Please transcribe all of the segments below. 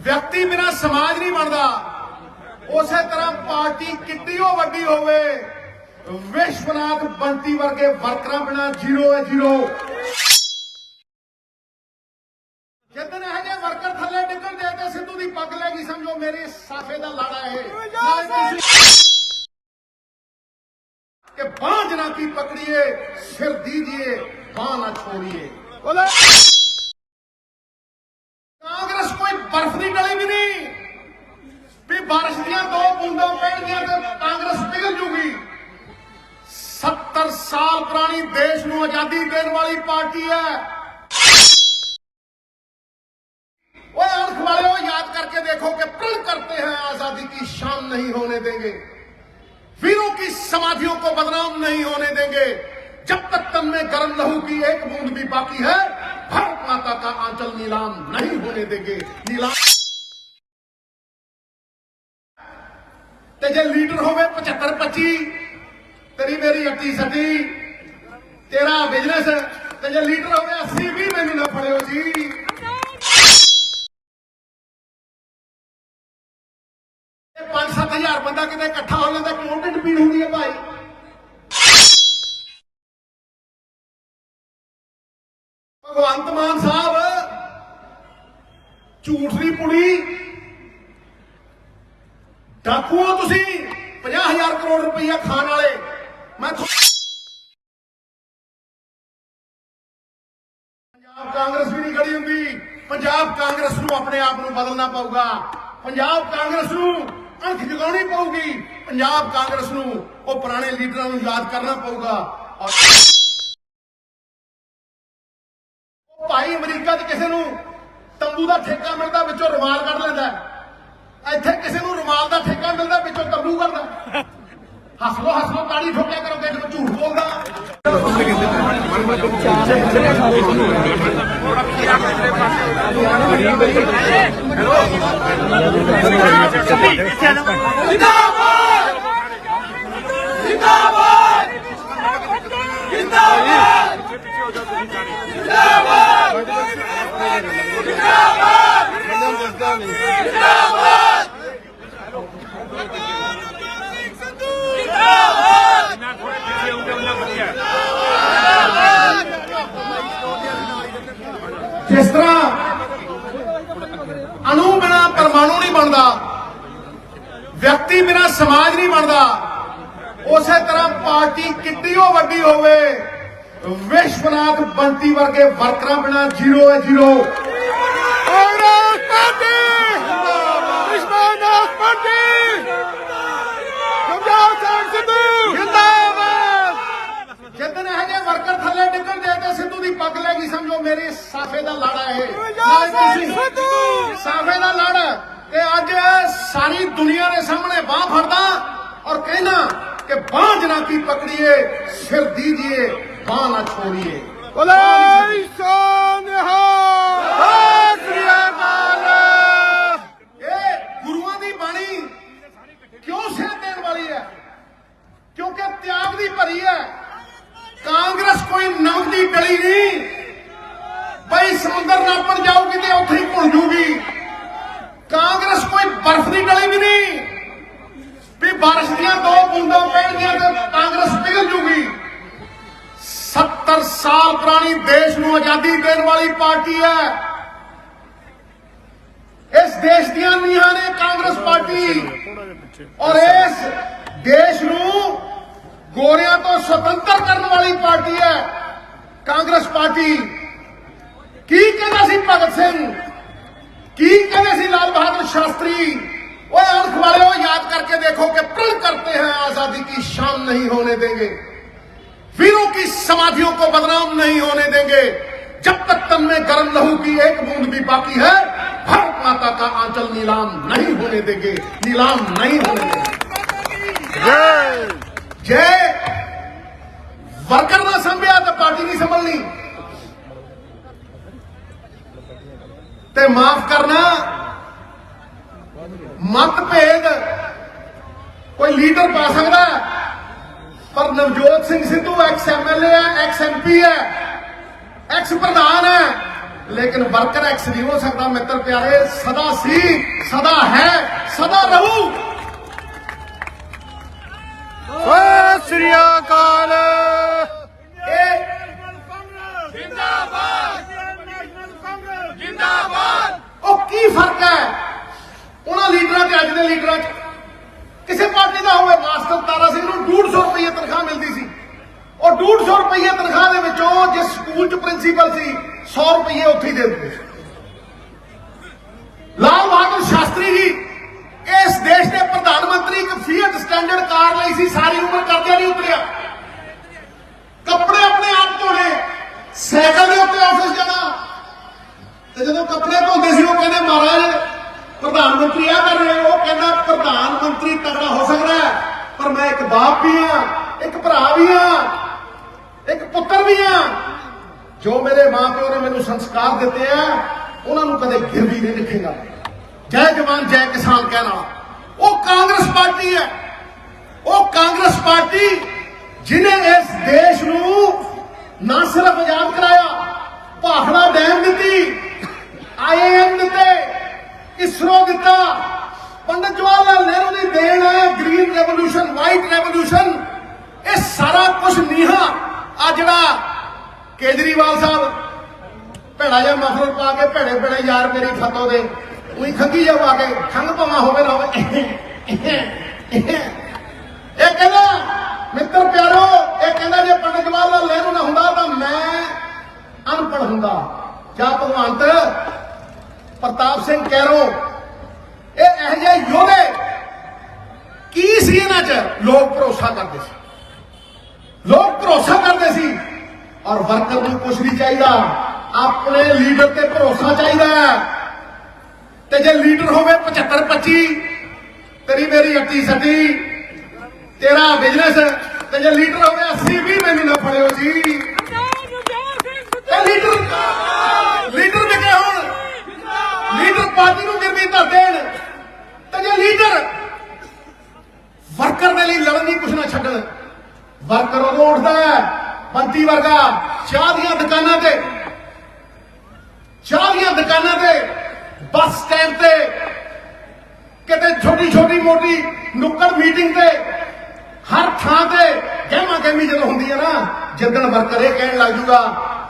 ਵਿਅਕਤੀ ਬਿਨਾ ਸਮਾਜ ਨਹੀਂ ਬਣਦਾ। ਉਸੇ ਤਰ੍ਹਾਂ ਪਾਰਟੀ ਕਿੱਡੀ ਹੋ ਵੱਡੀ ਹੋਵੇ, ਵਿਸ਼ਵਨਾਥ ਬੰਤੀ ਵਰਗੇ ਵਰਕਰਾਂ ਬਿਨਾ ਜ਼ੀਰੋ ਹੈ ਜ਼ੀਰੋ। ਜਿੱਦਨ ਇਹ ਜੇ ਵਰਕਰ ਥੱਲੇ ਡਿੱਗਣ ਡਿੱਗਣਦੇ ਤੇ ਸਿੱਧੂ ਦੀ ਪੱਗ ਲੈ ਗਈ, ਸਮਝੋ ਮੇਰੇ ਸਾਫੇ ਦਾ ਲਾੜਾ ਇਹ। ਨਾਲ ਕਿਸੇ ਕਿ ਬਾਂਝ ਨਾ ਕੀ ਪਕੜੀਏ, ਸਿਰ ਦੀਜੀਏ ਬਾਂਹ ਨਾ ਛੋੜੀਏ। ਕਾਂਗਰਸ आज़ादी देने वाली पार्टी है। वाले याद करके देखो कि प्रण करते हैं, आज़ादी की शाम नहीं होने देंगे। वीरों की समाधियों को बदनाम नहीं होने देंगे। जब तक तन में गर्म लहू की एक बूंद भी बाकी है, भारत माता का आंचल नीलाम नहीं होने देंगे। नीलाम ते जे लीडर गए पचहत्तर पच्ची तेरी मेरी अट्ठी सदी। ਤੇਰਾ ਬਿਜ਼ਨਸ ਤੇ ਜੇ ਲੀਡਰ ਹੋਵੇ 80 ਵੀ ਮੈਨੂੰ ਨਾ ਫੜਿਓ ਜੀ। ਇਹ 5-7000 ਬੰਦਾ ਕਿਤੇ ਇਕੱਠਾ ਹੋ ਜਾਂਦਾ ਕਿਉਂ ਪੀੜ ਹੁੰਦੀ ਹੈ ਭਾਈ। ਭਗਵੰਤ ਮਾਨ ਸਾਹਿਬ, ਝੂਠ ਦੀ ਪੁੜੀ ਡਾਕੂਓ ਤੁਸੀਂ 50000 ਕਰੋੜ ਰੁਪਈਆ ਖਾਣ ਵਾਲੇ। ਮੈਂ ਪੰਜਾਬ ਕਾਂਗਰਸ ਵੀ ਨਹੀਂ ਖੜੀ ਹੁੰਦੀ। ਪੰਜਾਬ ਕਾਂਗਰਸ ਨੂੰ ਆਪਣੇ ਆਪ ਨੂੰ ਬਦਲਣਾ ਪਊਗਾ। ਪੰਜਾਬ ਕਾਂਗਰਸ ਨੂੰ ਅੱਖ ਜਗਾਉਣੀ ਪਊਗੀ। ਪੰਜਾਬ ਕਾਂਗਰਸ ਨੂੰ ਉਹ ਪੁਰਾਣੇ ਲੀਡਰਾਂ ਨੂੰ ਯਾਦ ਕਰਨਾ ਪਊਗਾ। ਔਰ ਭਾਈ ਅਮਰੀਕਾ 'ਚ ਕਿਸੇ ਨੂੰ ਤੰਬੂ ਦਾ ਠੇਕਾ ਮਿਲਦਾ ਵਿੱਚੋਂ ਰੁਮਾਲ ਕੱਢ ਲੈਂਦਾ ਇੱਥੇ ਕਿਸੇ ਨੂੰ ਰੁਮਾਲ ਦਾ ਠੇਕਾ ਮਿਲਦਾ ਵਿੱਚੋਂ ਤੰਬੂ ਕੱਢਦਾ ਹੱਸ ਲੋ ਹੱਸ ਲੋ ਤਾੜੀ ਠੋਕਿਆ ਕਰੋ ਦੇਖ ਲੋ ਝੂਠ ਬੋਲਦਾ। ਜਿਸ ਤਰ੍ਹਾਂ ਅਣੂ ਬਿਨਾ ਪਰਮਾਣੂ ਨਹੀਂ ਬਣਦਾ ਵਿਅਕਤੀ ਬਿਨਾ ਸਮਾਜ ਨਹੀਂ ਬਣਦਾ ਉਸੇ ਤਰ੍ਹਾਂ ਪਾਰਟੀ ਕਿੱਡੀ ਹੋਵੇ? ਵਿਸ਼ਵਨਾਥ ਬੰਟੀ ਵਰਗੇ ਵਰਕਰਾਂ ਬਿਨਾ ਜ਼ੀਰੋ ਹੈ ਜ਼ੀਰੋ। ਇਹ ਜੇ ਵਰਕਰ ਥੱਲੇ ਡਿੱਗਣਦੇ ਤੇ ਸਿੱਧੂ ਦੀ ਪੱਗ ਲੈ ਗਈ, ਸਮਝੋ ਮੇਰੇ ਸਾਫੇ ਦਾ ਲਾੜਾ ਇਹ। ਸਾਫੇ ਦਾ ਲੜ। ਤੇ ਅੱਜ ਸਾਰੀ ਦੁਨੀਆ ਦੇ ਸਾਹਮਣੇ ਬਾਹ ਫੜਦਾ ਔਰ ਕਹਿੰਦਾ ਕਿ ਬਾਂਝ ਨਾ ਕੀ ਪਕੜੀਏ ਸਿਰ ਦੀਜੀਏ ਬਾਂਹ ਨਾ ਛੋੜੀਏ। ਬੋਲੇ ਸੋਨਿਹਾ ਸ੍ਰੀ ਅਕਾਲ। ਇਹ ਗੁਰੂਆਂ ਦੀ ਬਾਣੀ ਕਿਉਂ ਸਿਰ ਦੇਣ ਵਾਲੀ ਹੈ? ਕਿਉਂਕਿ ਤਿਆਗ ਦੀ ਭਰੀ ਹੈ। ਕਾਂਗਰਸ ਕੋਈ ਨਮਕ ਦੀ ਗਲੀ ਨਹੀਂ। ਬਈ ਸਮੁੰਦਰ ਨਾਪਣ ਜਾਊਗੀ ਤੇ ਉੱਥੇ ਹੀ ਭੁੱਲ ਜੂਗੀ। ਕਾਂਗਰਸ ਕੋਈ ਬਰਫ਼ ਦੀ ਗਲੀ ਵੀ ਨਹੀਂ। ਵੀ بارش ਦੀਆਂ ਦੋ ਬੂੰਦਾਂ ਪੈਣਗੀਆਂ ਤੇ ਕਾਂਗਰਸ ਪਿਘਲ ਜੂਗੀ। 70 ਸਾਲ ਪੁਰਾਣੀ ਦੇਸ਼ ਨੂੰ ਆਜ਼ਾਦੀ ਦੇਣ ਵਾਲੀ ਪਾਰਟੀ ਹੈ। ਇਸ ਦੇਸ਼ ਦੀਆਂ ਨੀਹਾਂ ਨੇ ਕਾਂਗਰਸ ਪਾਰਟੀ। ਔਰ ਇਸ ਦੇਸ਼ ਨੂੰ ਗੋਰਿਆਂ ਤੋਂ ਸੁਤੰਤਰ ਕਰਨ ਵਾਲੀ ਪਾਰਟੀ ਹੈ, ਕਾਂਗਰਸ ਪਾਰਟੀ। ਕੀ ਕਹਿੰਦਾ ਸੀ ਭਗਤ ਸਿੰਘ? ਕੀ ਕਹਿੰਦੇ ਸੀ ਲਾਲ ਬਹਾਦਰ ਸ਼ਾਸਤਰੀ? देखो के प्रण करते हैं, आज़ादी की शाम नहीं होने देंगे। वीरों की समाधियों को बदनाम नहीं होने देंगे। जब तक तन में गर्म लहू की एक बूंद भी बाकी है, भारत माता का आंचल नीलाम नहीं होने देंगे। नीलाम नहीं होने देंगे। जय वर्कर ना संभ्या तो पार्टी नहीं संभलनी। ते माफ़ करना। मत भेद ਕੋਈ ਲੀਡਰ ਪਾ ਸਕਦਾ ਪਰ ਨਵਜੋਤ ਸਿੰਘ ਸਿੱਧੂ ਐਕਸ ਐਮਐਲਏ ਹੈ ਐਕਸ ਐਮਪੀ ਹੈ ਐਕਸ ਪ੍ਰਧਾਨ ਹੈ। ਲੇਕਿਨ ਵਰਕਰ ਐਕਸ ਨਹੀਂ ਹੋ ਸਕਦਾ, ਮਿੱਤਰ ਪਿਆਰੇ, ਸਦਾ ਸੀ, ਸਦਾ ਹੈ, ਸਦਾ ਰਹੂ। ਸਤਿ ਸ੍ਰੀ ਅਕਾਲ ਇਹ ਉਹ ਕੀ ਫ਼ਰਕ ਹੈ ਉਹਨਾਂ ਲੀਡਰਾਂ ਤੇ ਅੱਜ ਦੇ ਲੀਡਰਾਂ 'ਚ ਕਿਸੇ ਪਾਰਟੀ ਦਾ ਹੋਵੇ ਮਾਸਟਰ ਤਾਰਾ ਸਿੰਘ ਨੂੰ 150 ਰੁਪਏ ਤਨਖਾਹ ਮਿਲਦੀ ਸੀ ਉਹ 150 ਰੁਪਏ ਤਨਖਾਹ ਦੇ ਵਿੱਚੋਂ ਜਿਸ ਸਕੂਲ 'ਚ ਪ੍ਰਿੰਸੀਪਲ ਸੀ 100 ਰੁਪਏ ਉੱਥੇ ਹੀ ਦੇ ਦਿੰਦੇ ਸੀ ਲਾਲ ਬਹਾਦਰ ਸ਼ਾਸਤਰੀ ਜੀ ਇਸ ਦੇਸ਼ ਦੇ ਪ੍ਰਧਾਨ ਮੰਤਰੀ ਇੱਕ ਫੀਟ ਸਟੈਂਡਰਡ ਕਾਰ ਲਈ ਸੀ ਸਾਰੀ ਉਮਰ ਕਰਜ਼ਾ ਨਹੀਂ ਉਤਰਿਆ ਕੱਪੜੇ ਆਪਣੇ ਆਪ ਧੋਣੇ ਸਾਈਕਲ ਦੇ ਉੱਤੇ ਆਫਿਸ ਜਾਣਾ ਤੇ ਜਦੋਂ ਕੱਪੜੇ ਧੋਂਦੇ ਸੀ ਉਹ ਕਹਿੰਦੇ ਮਹਾਰਾਜ ਪ੍ਰਧਾਨ ਮੰਤਰੀ ਆ ਕਰ ਰਹੇ ਉਹ ਕਹਿੰਦਾ ਪ੍ਰਧਾਨ ਮੰਤਰੀ ਤਗੜਾ ਹੋ ਸਕਦਾ ਹੈ ਪਰ ਮੈਂ ਇੱਕ ਬਾਪ ਵੀ ਆ ਇੱਕ ਭਰਾ ਵੀ ਆ ਇੱਕ ਪੁੱਤਰ ਵੀ ਆ ਜੋ ਮੇਰੇ ਮਾਪਿਓ ਨੇ ਮੈਨੂੰ ਸੰਸਕਾਰ ਦਿੱਤੇ ਆ ਉਹਨਾਂ ਨੂੰ ਕਦੇ ਗਿਰਵੀ ਜੈ ਜਵਾਨ, ਜੈ ਕਿਸਾਨ ਕਹਿਣਾ ਉਹ ਕਾਂਗਰਸ ਪਾਰਟੀ ਹੈ। ਉਹ ਕਾਂਗਰਸ ਪਾਰਟੀ ਜਿਨੇ ਇਸ ਦੇਸ਼ ਨੂੰ ਨਾ ਸਿਰਫ ਆਜ਼ਾਦ ਕਰਾਇਆ, ਭਾਖੜਾ ਡੈਮ ਦਿੱਤੀ ਆਈਐਮ ਦਿੱਤੇ, ਇਸਰੋ ਦਿੱਤਾ। ਪੰਡਤ ਜਵਾਹਰ ਲਾਲ ਨਹਿਰੂ ਦੀ ਦੇਣ ਹੈ, ਗ੍ਰੀਨ ਰੈਵੋਲੂਸ਼ਨ, ਵਾਈਟ ਰੈਵੋਲੂਸ਼ਨ। ਇਹ ਸਾਰਾ ਕੁਝ ਨੀਹਾਂ। ਆ ਜਿਹੜਾ ਕੇਜਰੀਵਾਲ ਸਾਹਿਬ ਭੈੜਾ ਜਿਹਾ ਮਫਲਰ ਪਾ ਕੇ ਭੈੜੇ ਭੈੜੇ ਯਾਰ ਮੇਰੇ ਖਤੋ ਦੇ। ਉਹੀ ਖੰਗੀ ਜਾ ਪਾ ਕੇ ਖੰਗ ਭਾਵਾਂ ਹੋਵੇ ਨਾ ਹੋਵੇ। ਇਹ ਕਹਿੰਦਾ, ਮਿੱਤਰ ਪਿਆਰੋ, ਇਹ ਕਹਿੰਦਾ ਜੇ ਪੰਡਤ ਜਵਾਹਰ ਲਾਲ ਨਹਿਰੂ ਨਾ ਹੁੰਦਾ ਤਾਂ ਮੈਂ ਅਨਪੜ੍ਹ ਹੁੰਦਾ। ਜਾਂ ਭਗਵੰਤ, ਪ੍ਰਤਾਪ ਸਿੰਘ ਕੈਰੋ ਇਹ ਇਹ ਜਿਹੇ ਯੋਧੇ ਕੀ ਸੀ ਇਹਨਾਂ 'ਚ? ਲੋਕ ਭਰੋਸਾ ਕਰਦੇ ਸੀ। ਲੋਕ ਭਰੋਸਾ ਕਰਦੇ ਸੀ। ਔਰ ਵਰਕਰ ਨੂੰ ਕੁਝ ਨਹੀਂ ਚਾਹੀਦਾ। ਆਪਣੇ ਲੀਡਰ ਤੇ ਭਰੋਸਾ ਚਾਹੀਦਾ ਹੈ। ਤੇ ਜੇ ਲੀਡਰ ਹੋਵੇ 75 25 ਤੇਰੀ ਮੇਰੀ ਅੱਟੀ ਸੱਟੀ ਤੇਰਾ ਬਿਜ਼ਨਸ, ਤੇ ਜੇ ਲੀਡਰ ਹੋਵੇ 80 20 ਮੈਨੂੰ ਨਾ ਫੜਿਓ ਜੀ। ਇਹ ਲੀਡਰ ਲੀਡਰ ਵਿਕੇ ਹੁਣ। ਲੀਡਰ ਪਾਰਟੀ ਨੂੰ ਗਿਰਵੀ ਧਰ ਦੇਣ, ਤੇ ਜੇ ਲੀਡਰ ਵਰਕਰ ਦੇ ਲਈ ਲੜਨ ਦੀ ਕੁਛ ਨਾ ਛੱਡਣ, ਵਰਕਰ ਉਦੋਂ ਉੱਠਦਾ ਹੈ। ਬੰਤੀ ਵਰਗਾ ਚਾਹ ਦੀਆਂ ਦੁਕਾਨਾਂ ਤੇ ਚਾਹ ਦੀਆਂ ਦੁਕਾਨਾਂ ਤੇ, ਬੱਸ ਸਟੈਂਡ ਤੇ, ਕਿਤੇ ਛੋਟੀ ਛੋਟੀ ਮੋਟੀ ਨੁੱਕੜ ਮੀਟਿੰਗ ਤੇ, ਹਰ ਥਾਂ ਤੇ ਗਹਿਮਾ ਗਹਿਮੀ ਜਦੋਂ ਹੁੰਦੀ ਹੈ ਨਾ, ਜਿੱਦਣ ਵਰਕਰ ਇਹ ਕਹਿਣ ਲੱਗ ਜੂਗਾ,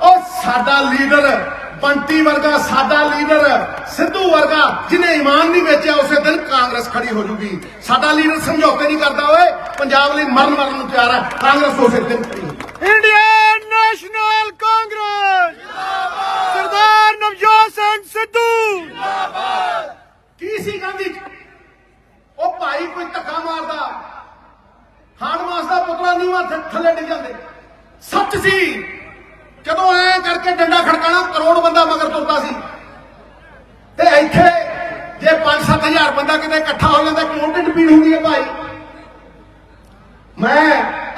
ਉਹ ਸਾਡਾ ਲੀਡਰ, ਬੰਟੀ ਵਰਗਾ ਸਾਡਾ ਲੀਡਰ, ਸਿੱਧੂ ਵਰਗਾ, ਜਿਹਨੇ ਇਮਾਨ ਨਹੀਂ ਵੇਚਿਆ, ਉਸੇ ਦਿਨ ਕਾਂਗਰਸ ਖੜੀ ਹੋ ਜੂਗੀ। ਸਾਡਾ ਲੀਡਰ ਸਮਝੌਤੇ ਨਹੀਂ ਕਰਦਾ, ਓਏ, ਪੰਜਾਬ ਲਈ ਮਰਨ ਮਰਨ ਨੂੰ ਤਿਆਰ ਹੈ, ਕਾਂਗਰਸ ਉਸੇ ਦਿਨ ਖੜੀ ਹੋਊਗੀ Indian National Congress! Singh Sidhu. ਕੀ ਸੀ ਗਾਂਧੀ? ਉਹ ਭਾਈ ਕੋਈ ਧੱਕਾ ਮਾਰਦਾ। ਹਾਣ ਮਾਸ ਦਾ ਪੁਤਲਾ ਨਹੀਂ ਵਾ ਥੱਲੇ ਡਿੱਗ ਜਾਂਦੇ। ਸੱਚ ਸੀ। ਜਦੋਂ ਐ ਕਰਕੇ ਡੰਡਾ ਖੜਕਾਣਾ, ਕਰੋੜ ਬੰਦਾ ਮਗਰ ਤੁਰਦਾ ਸੀ। ਤੇ ਇੱਥੇ ਜੇ 5-7000 ਬੰਦਾ ਕਿਤੇ ਇਕੱਠਾ ਹੋ ਜਾਂਦਾ ਕਿਉਂ ਢਿੱਡ ਪੀੜ ਹੁੰਦੀ ਹੈ ਭਾਈ। ਮੈਂ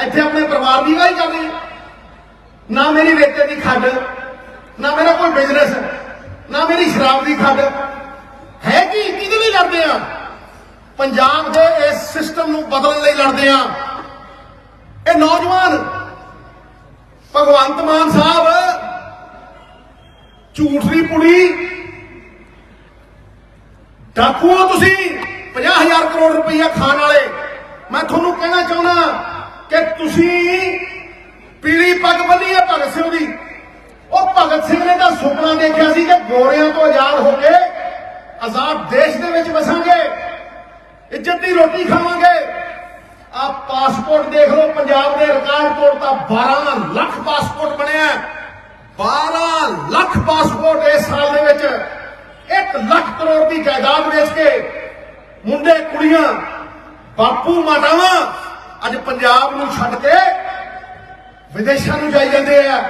ਇੱਥੇ ਆਪਣੇ ਪਰਿਵਾਰ ਦੀ ਗੱਲ ਕਰ ਰਹੀ ਹਾਂ। ਨਾ ਮੇਰੀ ਰੇਤੇ ਦੀ ਖੱਡ, ਨਾ ਮੇਰਾ ਕੋਈ ਬਿਜ਼ਨਸ ਨਾ ਮੇਰੀ ਸ਼ਰਾਬ ਦੀ ਖੱਡ ਹੈ ਕੀ? ਕਿਹਦੇ ਲਈ ਲੜਦੇ ਆ? ਪੰਜਾਬ ਦੇ ਇਸ ਸਿਸਟਮ ਨੂੰ ਬਦਲਣ ਲਈ ਲੜਦੇ ਆ। ਇਹ ਨੌਜਵਾਨ ਭਗਵੰਤ ਮਾਨ ਸਾਹਿਬ, ਝੂਠ ਦੀ ਪੁੜੀ ਡਾਕੂਓ ਤੁਸੀਂ 50000 ਕਰੋੜ ਰੁਪਈਆ ਖਾਣ ਵਾਲੇ। ਮੈਂ ਤੁਹਾਨੂੰ ਕਹਿਣਾ ਚਾਹੁੰਦਾ ਕਿ ਤੁਸੀਂ ਪੀਲੀ ਪੱਗ ਬੰਨੀ ਹੈ ਭਗਤ ਸਿੰਘ ਦੀ। ਉਹ ਭਗਤ ਸਿੰਘ ਨੇ ਤਾਂ ਸੁਪਨਾ ਦੇਖਿਆ ਸੀ ਕਿ ਗੋਰਿਆਂ ਤੋਂ ਆਜ਼ਾਦ ਹੋ ਕੇ ਆਜ਼ਾਦ ਦੇਸ਼ ਦੇ ਵਿੱਚ ਵਸਾਂਗੇ, ਇੱਜ਼ਤ ਦੀ ਰੋਟੀ ਖਾਵਾਂਗੇ। ਆ ਪਾਸਪੋਰਟ ਦੇਖ ਲਓ, ਪੰਜਾਬ ਦੇ ਰਿਕਾਰਡ ਤੋੜਤਾ 12 ਲੱਖ ਪਾਸਪੋਰਟ ਬਣਿਆ 12 ਲੱਖ ਪਾਸਪੋਰਟ ਇਸ ਸਾਲ ਦੇ ਵਿੱਚ। 1 ਲੱਖ ਕਰੋੜ ਦੀ ਜਾਇਦਾਦ ਵੇਚ ਕੇ ਮੁੰਡੇ, ਕੁੜੀਆਂ, ਬਾਪੂ, ਮਾਤਾਵਾਂ ਅੱਜ ਪੰਜਾਬ ਨੂੰ ਛੱਡ ਕੇ ਵਿਦੇਸ਼ਾਂ ਨੂੰ ਜਾਈ ਜਾਂਦੇ ਆ।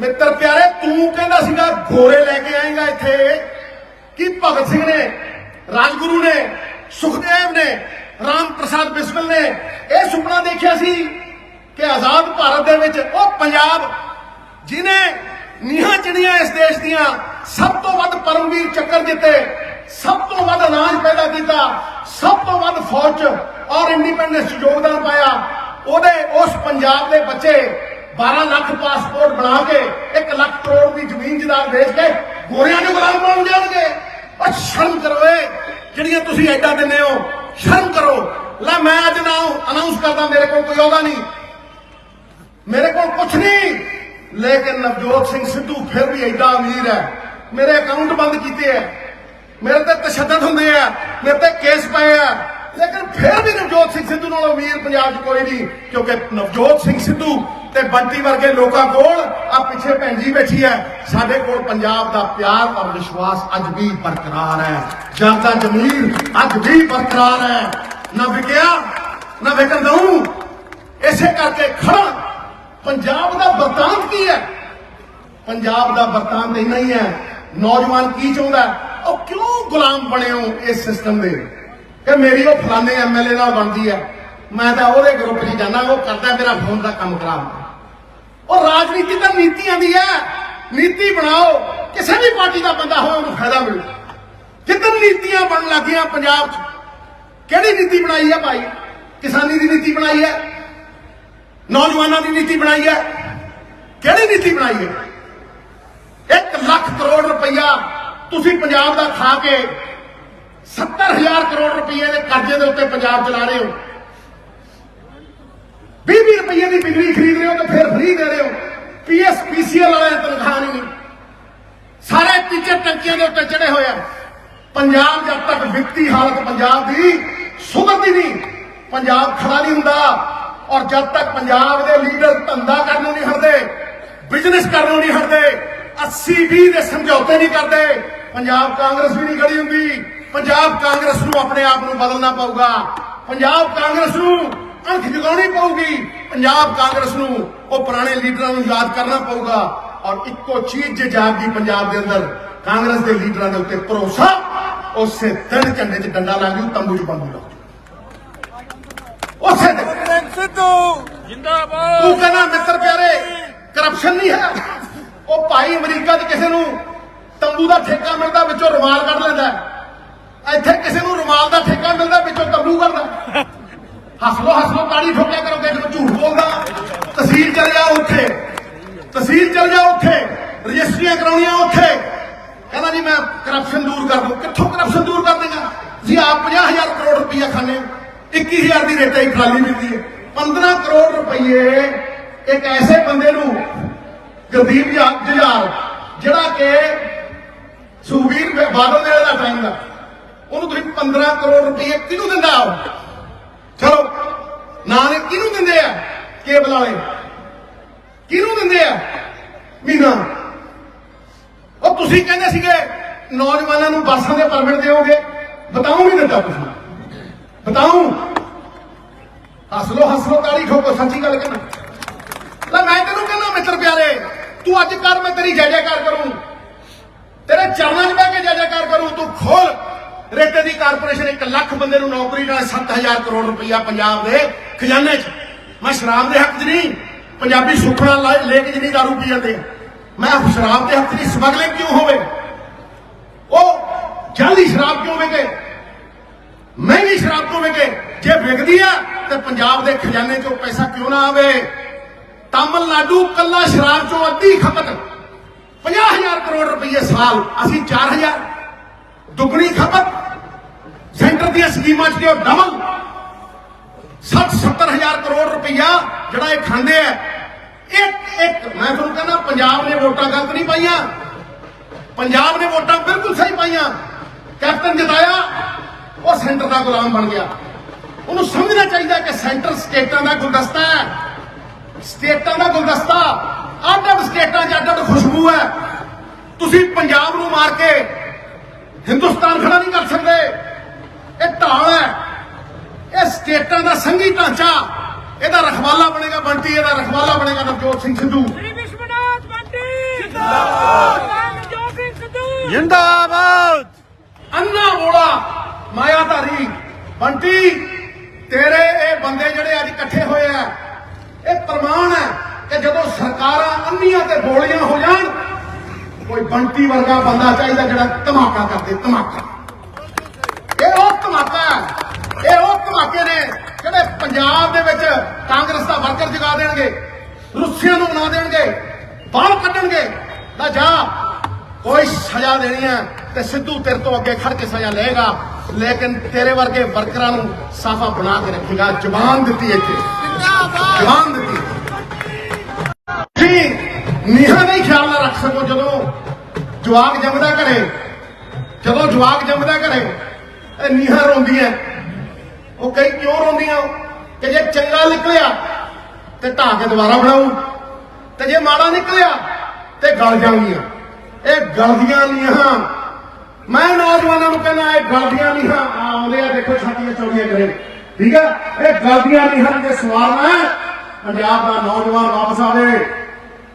ਮਿੱਤਰ ਪਿਆਰੇ, ਤੂੰ ਕਹਿੰਦਾ ਸੀਗਾ ਗੋਰੇ ਲੈ ਕੇ ਆਏਗਾ ਇੱਥੇ। ਕੀ ਭਗਤ ਸਿੰਘ ਨੇ, ਰਾਜਗੁਰੂ ਨੇ, ਸੁਖਦੇਵ ਨੇ, ਰਾਮ ਪ੍ਰਸਾਦ ਬਿਸਮਿਲ ਨੇ ਇਹ ਸੁਪਨਾ ਦੇਖਿਆ ਸੀ ਕਿ ਆਜ਼ਾਦ ਭਾਰਤ ਦੇ ਵਿੱਚ ਉਹ ਪੰਜਾਬ ਜਿਨੇ ਨੀਹਾਂ ਚਿੜੀਆਂ ਇਸ ਦੇਸ਼ ਦੀਆਂ, ਸਭ ਤੋਂ ਵੱਧ ਪਰਮਵੀਰ ਚੱਕਰ ਦਿੱਤੇ ਸਭ ਤੋਂ ਵੱਧ ਅਨਾਜ ਪੈਦਾ ਕੀਤਾ, ਸਭ ਤੋਂ ਵੱਧ ਫੌਜ ਔਰ ਇੰਡੀਪੈਂਡੈਂਸ ਯੋਗਦਾਨ ਪਾਇਆ, ਉਹਦੇ ਉਸ ਪੰਜਾਬ ਦੇ ਬੱਚੇ 12 ਲੱਖ ਪਾਸਪੋਰਟ ਬਣਾ ਕੇ 1 ਲੱਖ ਕਰੋੜ ਦੀ ਜ਼ਮੀਨ ਜਾਇਦਾਦ ਵੇਚ ਕੇ ਗੋਰਿਆਂ ਨੂੰ ਗੁਲਾਮ ਬਣ ਜਾਣਗੇ ਉਹ ਸ਼ਰਮ ਕਰੋ ਏ, ਜਿਹੜੀਆਂ ਤੁਸੀਂ ਐਡਾ ਦਿੰਦੇ ਹੋ, ਸ਼ਰਮ ਕਰੋ। ਲੈ ਮੈਂ ਅੱਜ ਨਾ ਅਨਾਉਂਸ ਕਰਦਾ, ਮੇਰੇ ਕੋਲ ਕੋਈ ਅਹੁਦਾ ਨਹੀਂ। ਮੇਰੇ ਕੋਲ ਕੁਝ ਨਹੀਂ। ਲੇਕਿਨ ਨਵਜੋਤ ਸਿੰਘ ਸਿੱਧੂ ਫਿਰ ਵੀ ਐਡਾ ਅਮੀਰ ਹੈ। ਮੇਰੇ ਅਕਾਊਂਟ ਬੰਦ ਕੀਤੇ ਹੈ। ਮੇਰੇ ਤੇ ਤਸ਼ੱਦਦ ਹੁੰਦੇ ਆ ਮੇਰੇ ਤੇ ਕੇਸ ਪਏ ਆ ਲੇਕਿਨ ਫਿਰ ਵੀ ਨਵਜੋਤ ਸਿੰਘ ਸਿੱਧੂ ਨਾਲੋਂ ਅਮੀਰ ਪੰਜਾਬ 'ਚ ਕੋਈ ਨਹੀਂ, ਕਿਉਂਕਿ ਨਵਜੋਤ ਸਿੰਘ ਸਿੱਧੂ ਤੇ ਬੰਟੀ ਵਰਗੇ ਲੋਕਾਂ ਕੋਲ ਆ ਪਿੱਛੇ ਭੈਣ ਜੀ ਬੈਠੀ ਹੈ। ਸਾਡੇ ਕੋਲ ਪੰਜਾਬ ਦਾ ਪਿਆਰ ਔਰ ਵਿਸ਼ਵਾਸ ਅੱਜ ਵੀ ਬਰਕਰਾਰ ਹੈ। ਜਨਤਾ ਜਮੀਰ ਅੱਜ ਵੀ ਬਰਕਰਾਰ ਹੈ। ਨਾ ਵਿਕਿਆ, ਨਾ ਵਿਕਣ ਦਊਂ। ਇਸੇ ਕਰਕੇ ਖੜਾ। ਪੰਜਾਬ ਦਾ ਵਰਤਾਂਤ ਕੀ ਹੈ? ਪੰਜਾਬ ਦਾ ਵਰਤਾਂਤ ਇੰਨਾ ਹੀ ਹੈ। ਨੌਜਵਾਨ ਕੀ ਚਾਹੁੰਦਾ ਉਹ ਕਿਉਂ ਗੁਲਾਮ ਬਣੇ ਹੋ ਇਸ ਸਿਸਟਮ ਦੇ? ਕਿ ਮੇਰੀ ਉਹ ਫਲਾਣੇ ਐਮਐਲਏ ਨਾਲ ਬਣਦੀ ਹੈ। ਮੈਂ ਤਾਂ ਉਹਦੇ ਗਰੁੱਪ 'ਚ ਜਾਣਾ ਉਹ ਕਰਦਾ ਮੇਰਾ ਫੋਨ ਦਾ ਕੰਮ ਖਰਾਬ। ਉਹ ਰਾਜਨੀਤੀ ਤਾਂ ਨੀਤੀਆਂ ਦੀ ਹੈ। ਨੀਤੀ ਬਣਾਓ। ਕਿਸੇ ਵੀ ਪਾਰਟੀ ਦਾ ਬੰਦਾ ਹੋਵੇ, ਉਹਨੂੰ ਫਾਇਦਾ ਮਿਲੂ। ਜਿੱਦਣ ਨੀਤੀਆਂ ਬਣਨ ਲੱਗੀਆਂ ਪੰਜਾਬ 'ਚ, ਕਿਹੜੀ ਨੀਤੀ ਬਣਾਈ ਹੈ ਭਾਈ? ਕਿਸਾਨੀ ਦੀ ਨੀਤੀ ਬਣਾਈ ਹੈ। ਨੌਜਵਾਨਾਂ ਦੀ ਨੀਤੀ ਬਣਾਈ ਹੈ। ਕਿਹੜੀ ਨੀਤੀ ਬਣਾਈ ਹੈ? 1 ਲੱਖ ਕਰੋੜ ਰੁਪਈਆ ਤੁਸੀਂ ਪੰਜਾਬ ਦਾ ਖਾ ਕੇ 70000 ਕਰੋੜ ਰੁਪਈਏ ਦੇ ਕਰਜ਼ੇ ਦੇ ਉੱਤੇ ਪੰਜਾਬ ਚਲਾ ਰਹੇ ਹੋ। 20 ਰੁਪਈਏ ਦੀ ਬਿਜਲੀ ਖਰੀਦ ਰਹੇ ਹੋ ਤੇ ਫਿਰ ਫ੍ਰੀ ਦੇ ਰਹੇ ਹੋ ਪੀਐਸ ਵਾਲਿਆਂ ਤਨਖਾਹ ਨਹੀਂ। ਸਾਰੇ ਟੀਚਰ ਟੰਕੀਆਂ ਦੇ ਉੱਤੇ ਚੜੇ ਹੋਏ ਆ। ਪੰਜਾਬ ਜਦ ਤੱਕ ਵਿੱਤੀ ਹਾਲਤ ਪੰਜਾਬ ਦੀ ਸੁਧਰਦੀ ਨਹੀਂ, ਪੰਜਾਬ ਖੜਾ ਨਹੀਂ ਹੁੰਦਾ। ਔਰ ਜਦ ਤੱਕ ਪੰਜਾਬ ਦੇ ਲੀਡਰ ਧੰਦਾ ਕਰਨੋਂ ਨਹੀਂ ਹਟਦੇ, ਬਿਜ਼ਨਸ ਕਰਨੋਂ ਨਹੀਂ ਹਟਦੇ 80 20 ਦੇ ਸਮਝੌਤੇ ਨਹੀਂ ਕਰਦੇ, ਪੰਜਾਬ ਕਾਂਗਰਸ ਵੀ ਨਹੀਂ ਖੜੀ ਹੁੰਦੀ। ਪੰਜਾਬ ਕਾਂਗਰਸ ਨੂੰ ਆਪਣੇ ਆਪ ਨੂੰ ਬਦਲਣਾ ਪਊਗਾ। ਪੰਜਾਬ ਕਾਂਗਰਸ ਨੂੰ ਅੱਖ ਜਗਾਉਣੀ ਪਊਗੀ। ਪੰਜਾਬ ਕਾਂਗਰਸ ਨੂੰ ਉਹ ਪੁਰਾਣੇ ਲੀਡਰਾਂ ਨੂੰ ਯਾਦ ਕਰਨਾ ਪਊਗਾ। ਔਰ ਇੱਕੋ ਚੀਜ਼ ਜੇ ਜਾਗਦੀ ਪੰਜਾਬ ਦੇ ਅੰਦਰ ਕਾਂਗਰਸ ਦੇ ਲੀਡਰਾਂ ਦੇ ਉੱਤੇ ਭਰੋਸਾ ਉਸੇ ਦਿਨ ਝੰਡੇ 'ਚ ਡੰਡਾ ਲਾ ਜੂ ਤੰਬੂ 'ਚ ਬੰਦੂ ਲਾ ਉਸੇ ਦਿਨ। ਸਿੱਧੂ ਜਿੰਦਾਬਾਦ। ਤੂੰ ਕਹਿੰਦਾ ਮਿੱਤਰ ਪਿਆਰੇ ਕਰਪਸ਼ਨ ਨਹੀਂ ਹੈ। ਉਹ ਭਾਈ ਅਮਰੀਕਾ 'ਚ ਕਿਸੇ ਨੂੰ ਤੰਬੂ ਦਾ ਠੇਕਾ ਮਿਲਦਾ ਵਿੱਚੋਂ ਰੁਮਾਲ ਕੱਢ ਲੈਂਦਾ। ਇੱਥੇ ਕਿਸੇ ਨੂੰ ਰੁਮਾਲ ਦਾ ਠੇਕਾ ਮਿਲਦਾ ਵਿੱਚੋਂ ਤੰਬੂ ਕੱਢਦਾ। ਹੈ। ਹੱਸ ਲੋ ਹੱਸ ਤਾੜੀ ਠੋਕਿਆ ਕਰੋ ਕਿ ਨੂੰ ਝੂਠ ਬੋਲਦਾ। ਤਹਿਸੀਲ ਚਲ ਜਾ ਉੱਥੇ। ਤਹਿਸੀਲ ਚਲ ਜਾ ਉੱਥੇ। ਰਜਿਸਟਰੀਆਂ ਕਰਾਉਣੀਆਂ ਉੱਥੇ। ਕਹਿੰਦਾ ਜੀ, ਮੈਂ ਕਰਪਸ਼ਨ ਦੂਰ ਕਰ ਦੂੰ। ਕਿੱਥੋਂ ਕਰਪਸ਼ਨ ਦੂਰ ਕਰ ਦੇਗਾ ਜੀ ਆਪ 50000 ਕਰੋੜ ਰੁਪਈਆ ਖਾਣੇ ਹੋ। 21000 ਦੀ ਰੇਟਾਂ ਹੀ ਖਾਲੀ ਮਿਲਦੀ ਹੈ। 15 ਕਰੋੜ ਰੁਪਏ ਇੱਕ ਐਸੇ ਬੰਦੇ ਨੂੰ, ਗੁਰਦੀਪ ਜੁ- ਜੁਝਾਰ, ਜਿਹੜਾ ਕਿ ਸੁਖਬੀਰ ਬਾ- ਬਾਦਲ ਦੇ ਦਾ ਟਾਈਮ ਦਾ। ਉਹਨੂੰ ਤੁਸੀਂ 15 ਕਰੋੜ ਰੁਪਏ ਕਿਹਨੂੰ ਦਿੰਦਾ ਉਹ? ਚਲੋ ਨਾਂ ਕਿਹਨੂੰ ਦਿੰਦੇ ਆ? ਕੇਬਲ ਵਾਲੇ। ਕਿਹਨੂੰ ਦਿੰਦੇ ਆ? ਮਹੀਨਾ ਉਹ ਤੁਸੀਂ ਕਹਿੰਦੇ ਸੀਗੇ, ਨੌਜਵਾਨਾਂ ਨੂੰ ਬੱਸਾਂ ਦੇ ਪਰਮਿਟ ਦਿਓਗੇ। ਬਤਾਉ ਵੀ ਦਿੱਤਾ ਤੁਸੀਂ। ਬਤਾਉ ਹੱਸ ਲੋ ਹੱਸ ਲੋ ਤਾੜੀ ਠੋਕੋ, ਸੱਚੀ ਗੱਲ ਕਹਿਣਾ ਲੈ ਮੈਂ ਤੈਨੂੰ ਕਹਿੰਦਾ, ਮਿੱਤਰ ਪਿਆਰੇ, ਤੂੰ ਅੱਜ ਕਰ, ਮੈਂ ਤੇਰੀ ਜੈ ਜੈਕਾਰ ਕਰੂੰ। ਤੇਰੇ ਚਰਨਾਂ 'ਚ ਬਹਿ ਕੇ ਜੈ ਜੈਕਾਰ ਕਰੂੰ, ਤੂੰ ਖੋਲ। ਰੇਤੇ ਦੀ ਕਾਰਪੋਰੇਸ਼ਨ 1 ਲੱਖ ਬੰਦੇ ਨੂੰ ਨੌਕਰੀ ਨਾਲ 7000 ਕਰੋੜ ਰੁਪਈਆ ਪੰਜਾਬ ਦੇ ਖਜ਼ਾਨੇ 'ਚ। ਮੈਂ ਸ਼ਰਾਬ ਦੇ ਹੱਕ 'ਚ ਨਹੀਂ, ਪੰਜਾਬੀ ਸੁਖਣਾ ਲੈ ਕੇ ਜਿੰਨੀ ਦਾਰੂ ਪੀ ਜਾਂਦੇ ਮੈਂ ਸ਼ਰਾਬ ਦੇ ਹੱਕ 'ਚ ਨਹੀਂ, ਸਮਗਲਿੰਗ ਕਿਉਂ ਹੋਵੇ? ਉਹ ਜਾਲੀ ਸ਼ਰਾਬ ਕਿਉਂ ਵਿਕੇ ਮਹਿੰਗੀ ਸ਼ਰਾਬ ਕਿਉਂ ਵਿਕੇ ਜੇ ਵਿਕਦੀ ਆ, ਤੇ ਪੰਜਾਬ ਦੇ ਖਜ਼ਾਨੇ 'ਚੋਂ ਪੈਸਾ ਕਿਉਂ ਨਾ ਆਵੇ? ਤਾਮਿਲਨਾਡੂ ਕੱਲਾ ਸ਼ਰਾਬ 'ਚੋਂ ਅੱਧੀ ਖਪਤ। 50000 ਕਰੋੜ ਰੁਪਏ ਸਾਲ, ਅਸੀਂ 4000 ਦੁੱਗਣੀ ਖਪਤ। ਸੈਂਟਰ ਦੀਆਂ ਸਕੀਮਾਂ 'ਚ ਤੇ ਉਹ ਡਬਲ 60 70000 ਕਰੋੜ ਰੁਪਈਆ ਜਿਹੜਾ ਇਹ ਖਾਂਦੇ ਆ। ਇੱਕ ਇੱਕ, ਮੈਂ ਤੁਹਾਨੂੰ ਕਹਿੰਦਾ ਪੰਜਾਬ ਨੇ ਵੋਟਾਂ ਗਲਤ ਨਹੀਂ ਪਾਈਆਂ। ਪੰਜਾਬ ਨੇ ਵੋਟਾਂ ਬਿਲਕੁਲ ਸਹੀ ਪਾਈਆਂ। ਕੈਪਟਨ ਜਿਤਾਇਆ ਉਹ ਸੈਂਟਰ ਦਾ ਗੁਲਾਮ ਬਣ ਗਿਆ। ਉਹਨੂੰ ਸਮਝਣਾ ਚਾਹੀਦਾ ਕਿ ਸੈਂਟਰ ਸਟੇਟਾਂ ਦਾ ਗੁਲਦਸਤਾ ਹੈ। ਸਟੇਟਾਂ ਦਾ ਗੁਲਦਸਤਾ ਅੱਡ ਅੱਡ ਸਟੇਟਾਂ 'ਚ ਅੱਡ ਅੱਡ ਖੁਸ਼ਬੂ ਹੈ। ਤੁਸੀਂ ਪੰਜਾਬ ਨੂੰ ਮਾਰ ਕੇ ਹਿੰਦੁਸਤਾਨ ਖੜਾ ਨਹੀਂ ਕਰ ਸਕਦੇ। ਇਹ ਢਾਲ ਹੈ। ਇਹ ਸਟੇਟਾਂ ਦਾ ਸੰਘੀ ਢਾਂਚਾ। ਇਹਦਾ ਰਖਵਾਲਾ ਬਣੇਗਾ ਬੰਟੀ ਇਹਦਾ ਰਖਵਾਲਾ ਬਣੇਗਾ ਨਵਜੋਤ ਸਿੰਘ ਸਿੱਧੂ। ਵਿਸ਼ਵਨਾਥ ਬੰਟੀ। ਜਿੰਦਾਬਾਦ ਜਿੰਦਾਬਾਦ। ਅੰਨਾ ਮੋੜਾ ਮਾਇਆਧਾਰੀ। ਬੰਟੀ ਤੇਰੇ ਇਹ ਬੰਦੇ ਜਿਹੜੇ ਅੱਜ ਇਕੱਠੇ ਹੋਏ ਆ ਇਹ ਪ੍ਰਮਾਣ ਹੈ ਕਿ ਜਦੋਂ ਸਰਕਾਰਾਂ ਅੰਨੀਆਂ ਤੇ ਬੋਲੀਆਂ ਬੰਟੀ ਵਰਗਾ ਬੰਦਾ ਚਾਹੀਦਾ ਜਿਹੜਾ ਧਮਾਕਾ ਕਰਦੇ, ਧਮਾਕਾ। ਇਹ ਉਹ ਧਮਾਕਾ ਇਹ ਉਹ ਧਮਾਕੇ ਨੇ ਜਿਹੜੇ ਪੰਜਾਬ ਦੇ ਵਿੱਚ ਕਾਂਗਰਸ ਦਾ ਵਰਕਰ ਜਗਾ ਦੇਣਗੇ, ਰੁੱਸੀਆਂ ਨੂੰ ਬਣਾ ਦੇਣਗੇ ਬਾਹਰ ਕੱਢਣਗੇ। ਨਾ ਜਾ, ਕੋਈ ਸਜ਼ਾ ਦੇਣੀ ਹੈ ਤੇ ਸਿੱਧੂ ਤੇਰੇ ਤੋਂ ਅੱਗੇ ਖੜ ਕੇ ਸਜ਼ਾ ਲਏਗਾ। ਲੇਕਿਨ ਤੇਰੇ ਵਰਗੇ ਵਰਕਰਾਂ ਨੂੰ ਸਾਫਾ ਬਣਾ ਕੇ ਰੱਖੇਗਾ। ਜ਼ਬਾਨ ਦਿੱਤੀ ਇੱਥੇ। ਜ਼ਬਾਨ ਦਿੱਤੀ। ਤੁਸੀਂ ਨੀਹਾਂ ਨਹੀਂ ਖਿਆਲ ਨਾ ਰੱਖ ਸਕੋ ਜਦੋਂ ਜਵਾਕ ਜੰਮਦਾ ਘਰੇ। ਜਦੋਂ ਜਵਾਕ ਜੰਮਦਾ ਘਰੇ, ਇਹ ਨੀਹਾਂ ਰੋਂਦੀਆਂ। ਉਹ ਕਈ ਕਿਉਂ ਰੋਂਦੀਆਂ? ਕਿ ਜੇ ਚੰਗਾ ਨਿਕਲਿਆ, ਤੇ ਢਾਹ ਕੇ ਦੁਬਾਰਾ ਬਣਾਉ ਤੇ ਜੇ ਮਾੜਾ ਨਿਕਲਿਆ, ਤੇ ਗਲ ਜਾਣਗੀਆਂ ਇਹ ਗਲਦੀਆਂ ਨੀਹਾਂ। ਮੈਂ ਨੌਜਵਾਨਾਂ ਨੂੰ ਕਹਿੰਦਾ, ਇਹ ਗਲਦੀਆਂ ਨੀਹਾਂ। ਆ ਆਉਂਦੇ ਆ, ਦੇਖੋ ਛਾਤੀਆਂ ਚੌੜੀਆਂ ਕਰੇ। ਠੀਕ ਹੈ ਇਹ ਗਲਦੀਆਂ ਨੀਹਾਂ ਦੇ ਸਵਾਲ ਹੈ ਪੰਜਾਬ ਦਾ ਨੌਜਵਾਨ ਵਾਪਸ ਆਵੇ,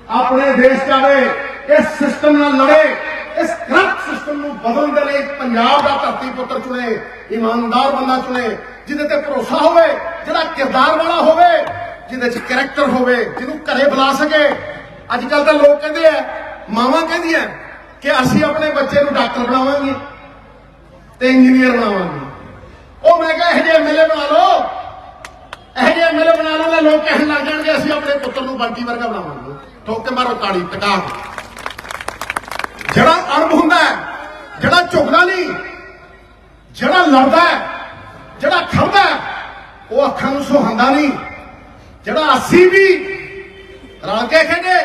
ਆਪਣੇ ਦੇਸ਼ ਜਾਵੇ ਇਸ ਸਿਸਟਮ ਨਾਲ ਲੜੇ। ਇਸ ਕਰਪਟ ਸਿਸਟਮ ਨੂੰ ਬਦਲਣ ਦੇ ਲਈ ਪੰਜਾਬ ਦਾ ਧਰਤੀ ਪੁੱਤਰ ਚੁਣੇ, ਇਮਾਨਦਾਰ ਬੰਦਾ ਚੁਣੇ, ਜਿਹਦੇ ਤੇ ਭਰੋਸਾ ਹੋਵੇ, ਜਿਹੜਾ ਕਿਰਦਾਰ ਵਾਲਾ ਹੋਵੇ, ਜਿਹਦੇ 'ਚ ਕੈਰੈਕਟਰ ਹੋਵੇ, ਜਿਹਨੂੰ ਘਰੇ ਬੁਲਾ ਸਕੇ। ਅੱਜ ਕੱਲ ਤਾਂ ਲੋਕ ਕਹਿੰਦੇ ਆ, ਮਾਵਾਂ ਕਹਿੰਦੀਆਂ ਕਿ ਅਸੀਂ ਆਪਣੇ ਬੱਚੇ ਨੂੰ ਡਾਕਟਰ ਬਣਾਵਾਂਗੇ ਤੇ ਇੰਜੀਨੀਅਰ ਬਣਾਵਾਂਗੇ। ਉਹ ਮੈਂ ਕਿਹਾ, ਇਹੋ ਜਿਹੇ ਐਮਐਲਏ ਬਣਾ ਲਓ। ਇਹੋ ਜਿਹੇ ਐਮਐਲਏ ਬਣਾ ਲਓ ਤਾਂ ਲੋਕ ਕਹਿਣ ਲੱਗ ਜਾਣਗੇ, ਅਸੀਂ ਆਪਣੇ ਪੁੱਤਰ ਨੂੰ ਬੰਟੀ ਵਰਗਾ ਬਣਾਵਾਂਗੇ। ਠੋਕ ਕੇ ਮਾਰੋ ਤਾੜੀ ਟਕਾ ਜਿਹੜਾ ਅਰਬ ਹੁੰਦਾ ਜਿਹੜਾ ਝੁਕਦਾ ਨਹੀਂ, ਜਿਹੜਾ ਲੜਦਾ ਜਿਹੜਾ ਖੜਦਾ ਉਹ ਅੱਖਾਂ ਨੂੰ ਸੁਹਾਉਂਦਾ ਨਹੀਂ। ਜਿਹੜਾ ਅਸੀਂ ਵੀ ਰਲ ਕੇ ਖੇਡੇ,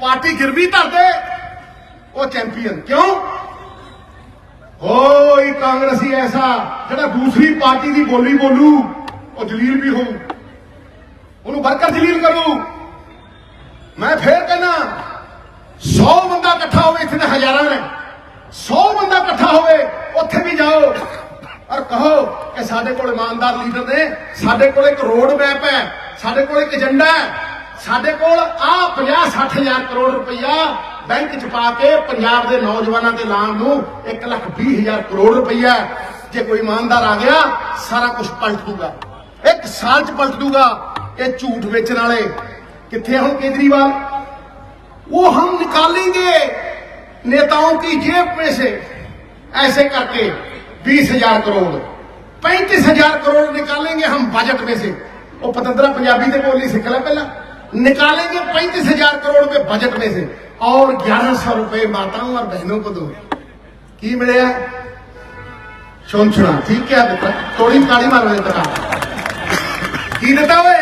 ਪਾਰਟੀ ਗਿਰਵੀ ਧਰਦੇ ਉਹ ਚੈਂਪੀਅਨ। ਕਿਉਂ? ਕੋਈ ਕਾਂਗਰਸੀ ਐਸਾ, ਜਿਹੜਾ ਦੂਸਰੀ ਪਾਰਟੀ ਦੀ ਬੋਲੀ ਬੋਲੂ, ਉਹ ਜਲੀਲ ਵੀ ਹੋਊ। ਉਹਨੂੰ ਵਰਕਰ ਜਲੀਲ ਕਰੂ। ਮੈਂ ਫੇਰ ਕਹਿੰਦਾ 100 ਬੰਦਾ ਇਕੱਠਾ ਹੋਵੇ ਇੱਥੇ ਤਾਂ ਹਜ਼ਾਰਾਂ ਨੇ 100 ਬੰਦਾ ਇਕੱਠਾ ਹੋਵੇ, ਉੱਥੇ ਵੀ ਜਾਓ। ਔਰ ਕਹੋ ਕਿ ਸਾਡੇ ਕੋਲ ਇਮਾਨਦਾਰ ਲੀਡਰ ਨੇ, ਸਾਡੇ ਕੋਲ ਇੱਕ ਰੋਡ ਮੈਪ ਹੈ, ਸਾਡੇ ਕੋਲ ਇੱਕ ਏਜੰਡਾ ਹੈ, ਸਾਡੇ ਕੋਲ ਆ 50 60000 ਕਰੋੜ ਰੁਪਈਆ ਬੈਂਕ ਚ ਪਾ ਕੇ ਪੰਜਾਬ ਦੇ ਨੌਜਵਾਨਾਂ ਦੇ ਨਾਮ ਨੂੰ 1 ਲੱਖ 20 ਹਜ਼ਾਰ ਕਰੋੜ ਰੁਪਈਆ ਜੇ ਕੋਈ ਇਮਾਨਦਾਰ ਆ ਗਿਆ, ਸਾਰਾ ਕੁਝ ਪਲਟ ਦੂਗਾ। ਇੱਕ ਸਾਲ ਚ ਪਲਟ ਦੂਗਾ ਇਹ ਝੂਠ ਵੇਚਣ ਵਾਲੇ। ਕਿੱਥੇ ਹੁਣ ਕੇਜਰੀਵਾਲ? ਉਹ ਹਮ ਨਿਕਾਲेंगे नेताओं की जेब में से ऐसे करके बीस हज़ार करोड़, पैंतीस हज़ार करोड़ निकालेंगे हम बजट में से। वो पतंदरा पंजाबी से बोली सीख ला पहला निकालेंगे पैंतीस हज़ार करोड़ रुपए बजट में से। और ग्यारह सौ रुपए माताओं और बहनों को दो की मिले सुन सुना, ठीक है बेटा? थोड़ी काली मार मारो बेटा। की देता हुए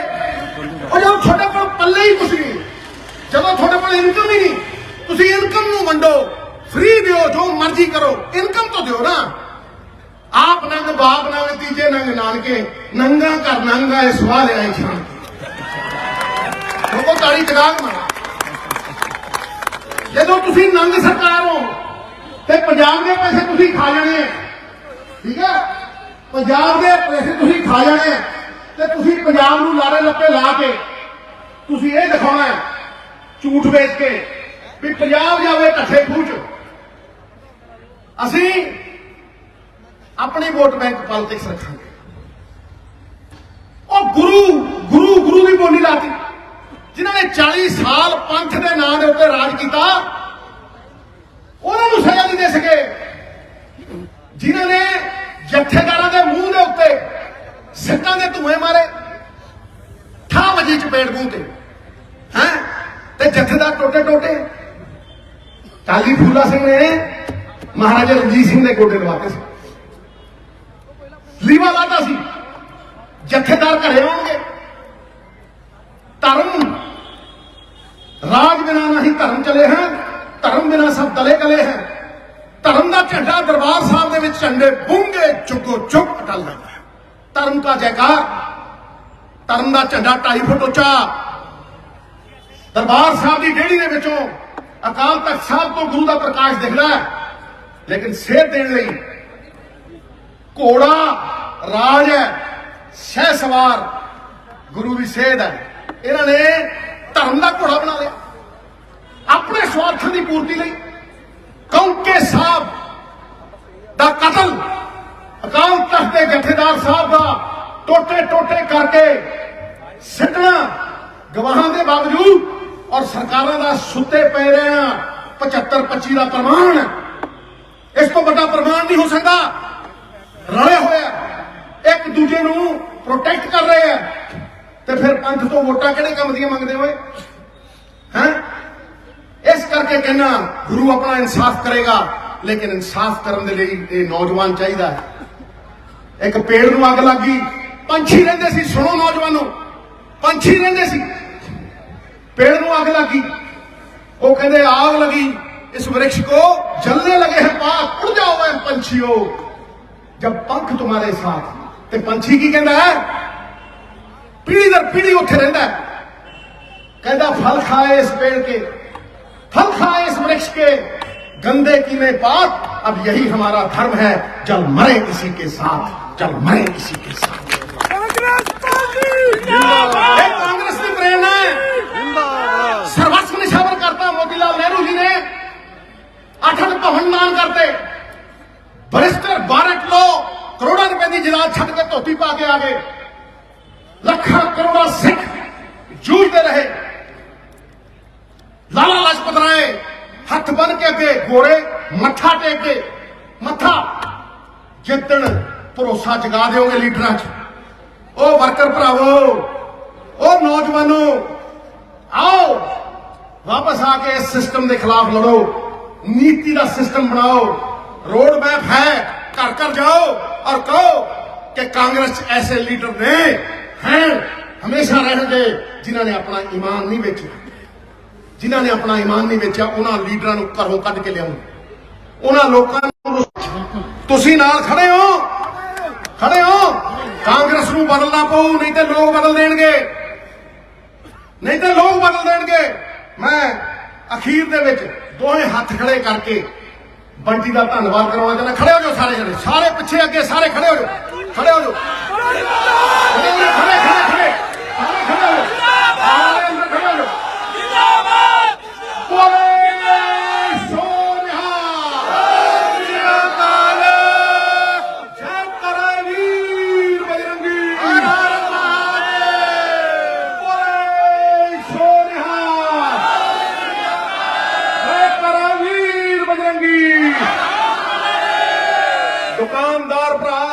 और जब थोड़े को पल्ले ही कुछ नहीं। जब थोड़े को इनकम ही नहीं। ਤੁਸੀਂ ਇਨਕਮ ਨੂੰ ਵੰਡੋ ਫ੍ਰੀ ਦਿਓ, ਜੋ ਮਰਜ਼ੀ ਕਰੋ, ਇਨਕਮ ਤਾਂ ਦਿਓ ਨਾ। ਆਪ ਨੰਗ, ਬਾਪ ਨੰਗ, ਤੀਜੇ ਨੰਗ, ਨਾਨਕੇ, ਨੰਗਾ ਕਰ ਨੰਗਾ ਇਹ ਸਵਾਲ ਆਏ ਛਾਣ ਉਹ ਤਾੜੀ ਜਗਾਗ ਮਾਰ। ਜਦੋਂ ਤੁਸੀਂ ਨੰਗ ਸਰਕਾਰ ਹੋ, ਤੇ ਪੰਜਾਬ ਦੇ ਪੈਸੇ ਤੁਸੀਂ ਖਾ ਜਾਣੇ ਠੀਕ ਹੈ? ਪੰਜਾਬ ਦੇ ਪੈਸੇ ਤੁਸੀਂ ਖਾ ਜਾਣੇ ਤੇ ਤੁਸੀਂ ਪੰਜਾਬ ਨੂੰ ਲਾਰੇ ਲੱਪੇ ਲਾ ਕੇ, ਤੁਸੀਂ ਇਹ ਦਿਖਾਉਣਾ ਝੂਠ ਵੇਚ ਕੇ ਵੀ ਪੰਜਾਬ ਜਾਵੇ ਢੱਠੇ ਖੂਚ ਅਸੀਂ ਆਪਣੀ ਵੋਟ ਬੈਂਕ ਪੋਲਿਟਿਕਸ ਰੱਖਾਂਗੇ। ਉਹ ਗੁਰੂ ਗੁਰੂ ਗੁਰੂ ਦੀ ਬੋਲੀ ਲਾਤੀ। ਜਿਨ੍ਹਾਂ ਨੇ 40 ਸਾਲ ਪੰਥ ਦੇ ਨਾਂ ਦੇ ਉੱਤੇ ਰਾਜ ਕੀਤਾ, ਉਹਨਾਂ ਨੂੰ ਸਜ਼ਾ ਨਹੀਂ ਦੇ ਸਕੇ। ਜਿਨ੍ਹਾਂ ਨੇ ਜਥੇਦਾਰਾਂ ਦੇ ਮੂੰਹ ਦੇ ਉੱਤੇ ਸਿੱਟਾਂ ਦੇ ਧੂਏ ਮਾਰੇ ਠਾ ਚ ਚਪੇੜ ਮੂੰਹ ਤੇ। ਹੈ? ਤੇ ਜਥੇਦਾਰ ਟੋਟੇ ਟੋਟੇ ਕਾਲੀ ਫੂਲਾ ਸਿੰਘ ਨੇ ਮਹਾਰਾਜਾ ਰਣਜੀਤ ਸਿੰਘ ਦੇ ਗੋਡੇ ਲਵਾਤੇ ਸੀ। ਲੀਵਾ ਲਾਤਾ ਸੀ। ਜਥੇਦਾਰ ਘਰੇ ਆਉਣਗੇ। ਧਰਮ। ਰਾਜ ਬਿਨਾ ਨਹੀਂ ਧਰਮ ਚਲੇ ਹੈ ਧਰਮ ਬਿਨਾ ਸਭ ਤਲੇ ਗਲੇ ਹੈ ਧਰਮ ਦਾ ਝੰਡਾ ਦਰਬਾਰ ਸਾਹਿਬ ਦੇ ਵਿੱਚ ਝੰਡੇ ਬੂੰਗੇ ਚੁੱਕੋ ਚੁੱਕ ਅਟਲ ਲੈਂਦਾ ਧਰਮ ਦਾ ਜੈਕਾਰ। ਧਰਮ ਦਾ ਝੰਡਾ 2.5 ਫੁੱਟ ਉੱਚਾ। ਦਰਬਾਰ ਸਾਹਿਬ ਦੀ ਡੇੜੀ ਦੇ ਵਿੱਚੋਂ ਅਕਾਲ ਤਖਤ ਸਾਹਿਬ ਤੋਂ ਗੁਰੂ ਦਾ ਪ੍ਰਕਾਸ਼ ਦਿਖਦਾ ਹੈ। ਲੇਕਿਨ ਸੇਧ ਦੇਣ ਲਈ ਘੋੜਾ ਰਾਜ ਹੈ, ਸ਼ਹਿ ਸਵਾਰ, ਗੁਰੂ ਦੀ ਸੇਧ ਹੈ। ਇਹਨਾਂ ਨੇ ਧਰਮ ਦਾ ਘੋੜਾ ਬਣਾ ਲਿਆ। ਆਪਣੇ ਸਵਾਰਥ ਦੀ ਪੂਰਤੀ ਲਈ ਕੌਂਕੇ ਸਾਹਿਬ ਦਾ ਕਤਲ, ਅਕਾਲ ਤਖਤ ਦੇ ਜਥੇਦਾਰ ਸਾਹਿਬ ਦਾ ਟੋਟੇ ਟੋਟੇ ਕਰਕੇ ਸਿੱਟਣਾ ਗਵਾਹਾਂ ਦੇ ਬਾਵਜੂਦ ਔਰ ਸਰਕਾਰਾਂ ਦਾ ਸੁੱਤੇ ਪੈ ਰਹੇ ਆ। 75 25 ਦਾ ਪ੍ਰਮਾਣ। ਇਸ ਤੋਂ ਵੱਡਾ ਪ੍ਰਮਾਣ ਨਹੀਂ ਹੋ ਸਕਦਾ। ਰਲੇ ਹੋਏ ਇੱਕ ਦੂਜੇ ਨੂੰ ਪ੍ਰੋਟੈਕਟ ਕਰ ਰਹੇ ਆ। ਤੇ ਫਿਰ ਪੰਥ ਤੋਂ ਵੋਟਾਂ ਕਿਹੜੇ ਕੰਮ ਦੀਆਂ ਮੰਗਦੇ ਹੋਏ? ਹੈ? ਇਸ ਕਰਕੇ ਕਹਿਣਾ ਗੁਰੂ ਆਪਣਾ ਇਨਸਾਫ ਕਰੇਗਾ। ਲੇਕਿਨ ਇਨਸਾਫ ਕਰਨ ਦੇ ਲਈ ਇਹ ਨੌਜਵਾਨ ਚਾਹੀਦਾ ਹੈ। ਇੱਕ ਪੇੜ ਨੂੰ ਅੱਗ ਲੱਗੀ ਪੰਛੀ ਰਹਿੰਦੇ ਸੀ, ਸੁਣੋ ਨੌਜਵਾਨੋ। ਪੰਛੀ ਰਹਿੰਦੇ ਸੀ। पेड़ ਨੂੰ ਅੱਗ ਲੱਗੀ ਉਹ ਕਹਿੰਦੇ ਆਗ लगी इस वृक्ष को जलने लगे हैं पाक उड़ जाओ वह पंछियों जब पंख तुम्हारे साथ ਤੇ ਪੰਛੀ ਕੀ ਕਹਿੰਦਾ ਹੈ ਪੀੜੀ ਦਰ ਪੀੜੀ ਉੱਥੇ ਰਹਿੰਦਾ ਹੈ ਕਹਿੰਦਾ फल खाए इस पेड़ के फल खाए इस वृक्ष के गंदे कीने पाक अब यही हमारा धर्म है चल मरे इसी के साथ चल मरे इसी के साथ ਕਾਂਗਰਸ ਪਾਰਟੀ ਇਹ ਕਾਂਗਰਸ ਦੀ ਪ੍ਰੇਰਣਾ ਹੈ ਜਿੰਦਾਬਾਦ ਸਰਵਸਵ ਨਿਸ਼ਾਵਰ ਕਰਤਾ ਮੋਤੀ ਲਾਲ ਨਹਿਰੂ ਜੀ ਨੇ। ਅੱਠ ਅੱਠ ਭਵਨ ਦਾਨ ਕਰਤੇ। ਕਰੋੜਾਂ ਰੁਪਏ ਦੀ ਜਨਾਤ ਛੱਡ ਕੇ ਧੋਤੀ ਪਾ ਕੇ ਆ ਗਏ। ਲੱਖਾਂ ਕਰੋੜਾਂ ਸਿੱਖ ਜੂਝਦੇ ਰਹੇ। ਲਾਲਾ ਲਾਜਪਤ ਰਾਏ ਹੱਥ ਬੰਨ ਕੇ ਅੱਗੇ ਗੋਰੇ, ਮੱਥਾ ਟੇਕ ਕੇ ਮੱਥਾ ਜਿੱਤਣ ਭਰੋਸਾ ਜਗਾ ਦਿਓਗੇ ਲੀਡਰਾਂ 'ਚ। ਉਹ ਵਰਕਰ ਭਰਾਵੋ, ਉਹ ਨੌਜਵਾਨੋ ਆਓ। ਵਾਪਸ ਆ ਕੇ ਇਸ ਸਿਸਟਮ ਦੇ ਖਿਲਾਫ ਲੜੋ। ਨੀਤੀ ਦਾ ਸਿਸਟਮ ਬਣਾਓ। ਰੋਡ ਮੈਪ ਹੈ। ਘਰ ਘਰ ਜਾਓ ਔਰ ਕਹੋ ਕਿ ਕਾਂਗਰਸ ਐਸੇ ਲੀਡਰ ਨੇ हैं ਹਮੇਸ਼ਾ ਰਹਿਣਗੇ ਜਿਨ੍ਹਾਂ ਨੇ ਆਪਣਾ ਈਮਾਨ ਨਹੀਂ ਵੇਚਿਆ। ਜਿਨ੍ਹਾਂ ਨੇ ਆਪਣਾ ਈਮਾਨ ਨਹੀਂ ਵੇਚਿਆ, ਉਹਨਾਂ ਲੀਡਰਾਂ ਨੂੰ ਘਰੋਂ ਕੱਢ ਕੇ ਲਿਆਉਂ ਉਹਨਾਂ ਲੋਕਾਂ ਨੂੰ ਤੁਸੀਂ ਨਾਲ ਖੜੇ ਹੋ। ਖੜੇ ਹੋ। ਕਾਂਗਰਸ ਨੂੰ ਬਦਲਣਾ ਪਊ, ਨਹੀਂ ਤੇ ਲੋਕ ਬਦਲ ਦੇਣਗੇ। ਨਹੀਂ ਤੇ ਲੋਕ ਬਦਲ ਦੇਣਗੇ। ਮੈਂ ਅਖੀਰ ਦੇ ਵਿੱਚ ਦੋਵੇਂ ਹੱਥ ਖੜੇ ਕਰਕੇ ਬੰਟੀ ਦਾ ਧੰਨਵਾਦ ਕਰਾਉਣਾ ਚਾਹੁੰਦਾ। ਖੜੇ ਹੋ ਜਾਓ ਸਾਰੇ ਜਣੇ। ਸਾਰੇ ਪਿੱਛੇ ਅੱਗੇ ਸਾਰੇ ਖੜੇ ਹੋ ਜਾਓ। ਖੜੇ ਹੋ ਜਾਓ ਖੜੇ ਖੜੇ ਸਾਰੇ ਖੜੇ ਹੋ ਜਾਓ ਸਾਰੇ ਅੰਦਰ ਖੜੇ ਹੋ ਜਾਓ ਜਿੰਦਾਬਾਦ ਬੋਲੇ ਸੋਨਿਹਾ ਜੈ ਕਰਵੀਰ ਬਜਰੰਗੀ ਬੋਲੇ ਸੋਨਿਹਾ ਜੈ ਕਰਵੀਰ ਬਜਰੰਗੀ ਦੁਕਾਨਦਾਰ ਭਰਾ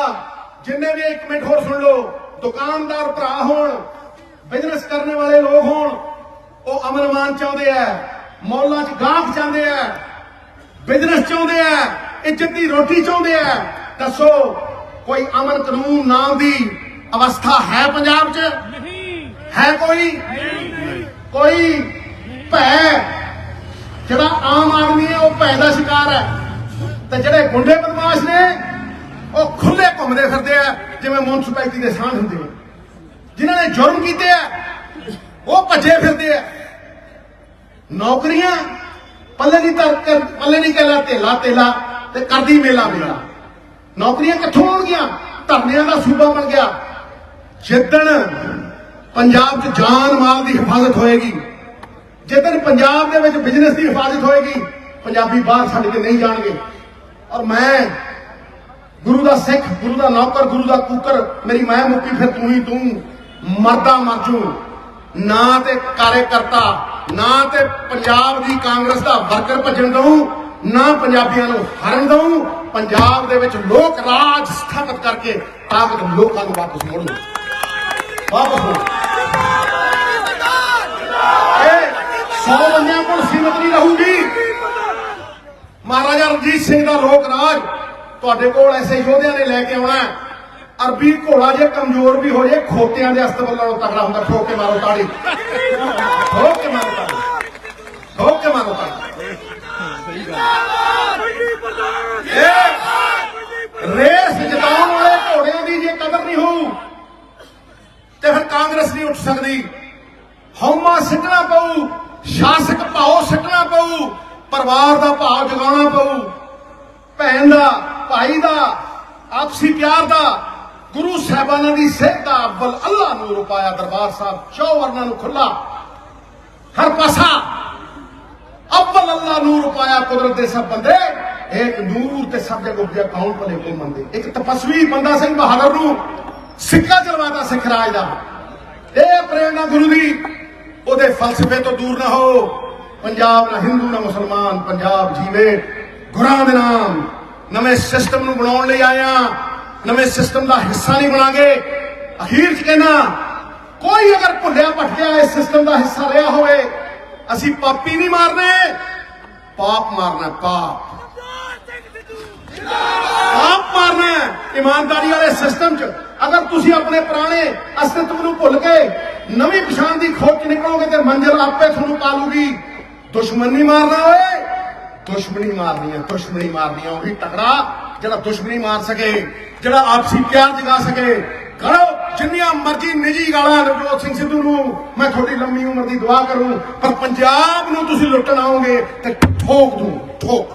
ਜਿੰਨੇ ਵੀ ਇੱਕ ਮਿੰਟ ਹੋਰ ਸੁਣ ਲਓ ਦੁਕਾਨਦਾਰ ਭਰਾ ਹੋਣ ਬਿਜ਼ਨਸ ਕਰਨ ਵਾਲੇ ਲੋਕ ਹੋਣ, ਉਹ ਅਮਨ ਚਾਹੁੰਦੇ ਆ, ਮੌਲਾਂ 'ਚ ਗਾਹਕ ਚਾਹੁੰਦੇ ਆ ਬਿਜ਼ਨਸ ਚਾਹੁੰਦੇ ਆ, ਇੱਜ਼ਤ ਦੀ ਰੋਟੀ ਚਾਹੁੰਦੇ ਆ। ਦੱਸੋ, ਕੋਈ ਅਮਨ ਕਾਨੂੰਨ ਨਾਮ ਦੀ ਅਵਸਥਾ ਹੈ ਪੰਜਾਬ 'ਚ? ਨਹੀਂ ਹੈ ਕੋਈ? ਕੋਈ ਭੈ? ਜਿਹੜਾ ਆਮ ਆਦਮੀ ਹੈ, ਉਹ ਭੈ ਦਾ ਸ਼ਿਕਾਰ ਹੈ। ਤੇ ਜਿਹੜੇ ਗੁੰਡੇ ਬਦਮਾਸ਼ ਨੇ, ਉਹ ਖੁੱਲੇ ਘੁੰਮਦੇ ਫਿਰਦੇ ਆ, ਜਿਵੇਂ ਮਿਊਨਿਸਪੈਲਿਟੀ ਦੇ ਸਾਂਝ ਹੁੰਦੇ ਆ ਜਿਨ੍ਹਾਂ ਨੇ ਜੁਰਮ ਕੀਤੇ ਆ, ਉਹ ਭੱਜੇ ਫਿਰਦੇ ਆ। ਨੌਕਰੀਆਂ ਪੱਲੇ ਦੀ ਤਰ ਕਰ- ਪੱਲੇ ਨਹੀਂ ਕਹਿਲਾ ਤੇਲਾ ਤੇਲਾ ਤੇ ਕਰਦੀ ਮੇਲਾ ਮੇਲਾ। ਨੌਕਰੀਆਂ ਕਿੱਥੋਂ ਆਉਣਗੀਆਂ ਧਰਨਿਆਂ ਦਾ ਸੂਬਾ ਬਣ ਗਿਆ। ਜਿੱਦਣ ਪੰਜਾਬ 'ਚ ਜਾਨ ਮਾਲ ਦੀ ਹਿਫਾਜ਼ਤ ਹੋਏਗੀ, ਜਿੱਦਣ ਪੰਜਾਬ ਦੇ ਵਿੱਚ ਬਿਜ਼ਨਸ ਦੀ ਹਿਫਾਜ਼ਤ ਹੋਏਗੀ, ਪੰਜਾਬੀ ਬਾਹਰ ਛੱਡ ਕੇ ਨਹੀਂ ਜਾਣਗੇ। ਔਰ ਮੈਂ ਗੁਰੂ ਦਾ ਸਿੱਖ, ਗੁਰੂ ਦਾ ਨੌਕਰ, ਗੁਰੂ ਦਾ ਕੂਕਰ, ਮੇਰੀ ਮੈਂ ਮੁੱਕੀ ਫਿਰ ਤੂੰ ਹੀ ਤੂੰ। ਮਰਦਾ ਮਰਜੂ। ਨਾ ਤੇ ਕਾਰਜਕਰਤਾ, ਨਾ ਤੇ ਪੰਜਾਬ ਦੀ ਕਾਂਗਰਸ ਦਾ ਵਰਕਰ ਭੱਜਣ ਦਊ, ਨਾ ਪੰਜਾਬੀਆਂ ਨੂੰ ਹਰਨ ਦਊ। ਪੰਜਾਬ ਦੇ ਵਿੱਚ ਲੋਕ ਰਾਜ ਸਥਾਪਿਤ ਕਰਕੇ ਤਾਕਤ ਲੋਕਾਂ ਨੂੰ ਵਾਪਸ ਮੋੜੂ ਵਾਪਸ ਮੋੜੂ ਇਹ 100 ਬੰਦਿਆਂ ਕੋਲ ਸੀਮਤ ਨਹੀਂ ਰਹੂਗੀ। ਮਹਾਰਾਜਾ ਰਣਜੀਤ ਸਿੰਘ ਦਾ ਲੋਕ ਰਾਜ ਤੁਹਾਡੇ ਕੋਲ ਐਸੇ ਯੋਧਿਆਂ ਨੇ ਲੈ ਕੇ ਆਉਣਾ ਅਰਬੀ ਘੋੜਾ ਜੇ ਕਮਜ਼ੋਰ ਵੀ ਹੋ ਜੇ ਖੋਤਿਆਂ ਦੇ ਅਸਤਬਲ ਨਾਲੋਂ ਤਗੜਾ ਹੁੰਦਾ, ਠੋਕ ਕੇ ਮਾਰੋ ਤਾੜੀ। ਠੋਕ ਕੇ ਮਾਰੋ ਤਾੜੀ। ਠੋਕ ਕੇ ਮਾਰੋ ਤਾੜੀ। ਵੱਡੀ ਪ੍ਰਧਾਨ ਰੇਸ ਜਿਤਾਉਣ ਵਾਲੇ ਘੋੜਿਆਂ ਦੀ ਜੇ ਕਦਰ ਨਹੀਂ ਹੋਊ, ਤੇ ਫਿਰ ਕਾਂਗਰਸ ਨਹੀਂ ਉੱਠ ਸਕਦੀ। ਹਉਮਾ ਸਿੱਟਣਾ ਪਊ, ਸ਼ਾਸਕ ਭਾਉ ਸਿੱਟਣਾ ਪਊ, ਪਰਿਵਾਰ ਦਾ ਭਾਵ ਜਗਾਉਣਾ ਪਊ। ਭੈਣ ਦਾ, ਭਾਈ ਦਾ, ਆਪਸੀ ਪਿਆਰ ਦਾ ਗੁਰੂ ਸਾਹਿਬਾਨਾਂ ਦੀ ਸਿੱਖ ਦਾ ਅਵਲ ਅੱਲਾ ਨੂੰ ਰੁਪਾਇਆ ਦਰਬਾਰ ਸਾਹਿਬ, ਚੌ ਨੂੰ ਖੁੱਲਾ ਹਰ ਪਾਸਾ ਅਵਲ ਅੱਲਾ ਨੂਰ ਪਾਇਆ ਕੁਦਰਤ ਦੇ ਸਭ ਬੰਦੇ, ਇੱਕ ਨੂਰ ਤੇ ਸਭ ਜਗ ਉਪਜਿਆ ਕੌਣ ਭਲੇ ਕੋ ਮੰਦੇ ਇੱਕ ਤਪਸਵੀ ਬੰਦਾ ਸਿੰਘ ਬਹਾਦਰ ਨੂੰ ਸਿੱਕਾ ਚਲਵਾਦਾ ਸਿੱਖ ਰਾਜ ਦਾ। ਇਹ ਪ੍ਰੇਰਣਾ ਗੁਰੂ ਦੀ, ਉਹਦੇ ਫਲਸਫੇ ਤੋਂ ਦੂਰ ਨਾ ਹੋ। ਪੰਜਾਬ ਨਾ ਹਿੰਦੂ ਨਾ ਮੁਸਲਮਾਨ, ਪੰਜਾਬ ਜੀਵੇ ਗੁਰਾਂ ਦੇ ਨਾਮ। ਨਵੇਂ ਸਿਸਟਮ ਨੂੰ ਬਣਾਉਣ ਲਈ ਆਇਆ। ਨਵੇਂ ਸਿਸਟਮ ਦਾ ਹਿੱਸਾ ਨਹੀਂ ਬਣਾਂਗੇ। ਅਖੀਰ ਚ ਕਹਿਣਾ ਕੋਈ ਅਗਰ ਭੁੱਲਿਆ ਭਟਕਿਆ ਇਸ ਸਿਸਟਮ ਦਾ ਹਿੱਸਾ ਰਿਹਾ ਹੋਵੇ, ਅਸੀਂ ਪਾਪੀ ਨਹੀਂ ਮਾਰਨੇ। ਪਾਪ ਮਾਰਨਾ ਪਾਪ। ਆਪ ਮਾਰਨਾ ਇਮਾਨਦਾਰੀ ਵਾਲੇ ਸਿਸਟਮ 'ਚ। ਅਗਰ ਤੁਸੀਂ ਆਪਣੇ ਪੁਰਾਣੇ ਅਸਤਿਤਵ ਨੂੰ ਭੁੱਲ ਕੇ ਨਵੀਂ ਪਛਾਣ ਦੀ ਖੋਜ 'ਚ ਨਿਕਲੋਗੇ ਤੇ ਮੰਜ਼ਿਲ ਆਪੇ ਤੁਹਾਨੂੰ ਪਾਲੂਗੀ। ਦੁਸ਼ਮਣੀ ਮਾਰਨਾ ਓਏ। ਦੁਸ਼ਮਣੀ ਮਾਰਨੀ ਹੈ, ਦੁਸ਼ਮਣੀ ਮਾਰਨੀ ਹੈ, ਉਹੀ ਤਕੜਾ ਜਿਹੜਾ ਦੁਸ਼ਮਣੀ ਮਾਰ ਸਕੇ ਜਿਹੜਾ ਆਪਸੀ ਪਿਆਰ ਜਗਾ ਸਕੇ। ਕਰੋ ਜਿੰਨੀਆਂ ਮਰਜ਼ੀ ਨਿੱਜੀ ਗਾਲਾਂ ਨਵਜੋਤ ਸਿੰਘ ਸਿੱਧੂ ਨੂੰ ਮੈਂ ਤੁਹਾਡੀ ਲੰਮੀ ਉਮਰ ਦੀ ਦੁਆ ਕਰੂੰ ਪਰ ਪੰਜਾਬ ਨੂੰ ਤੁਸੀਂ ਲੁੱਟਣ ਆਓਗੇ ਤੇ ਠੋਕ ਦੂੰ ਠੋਕ।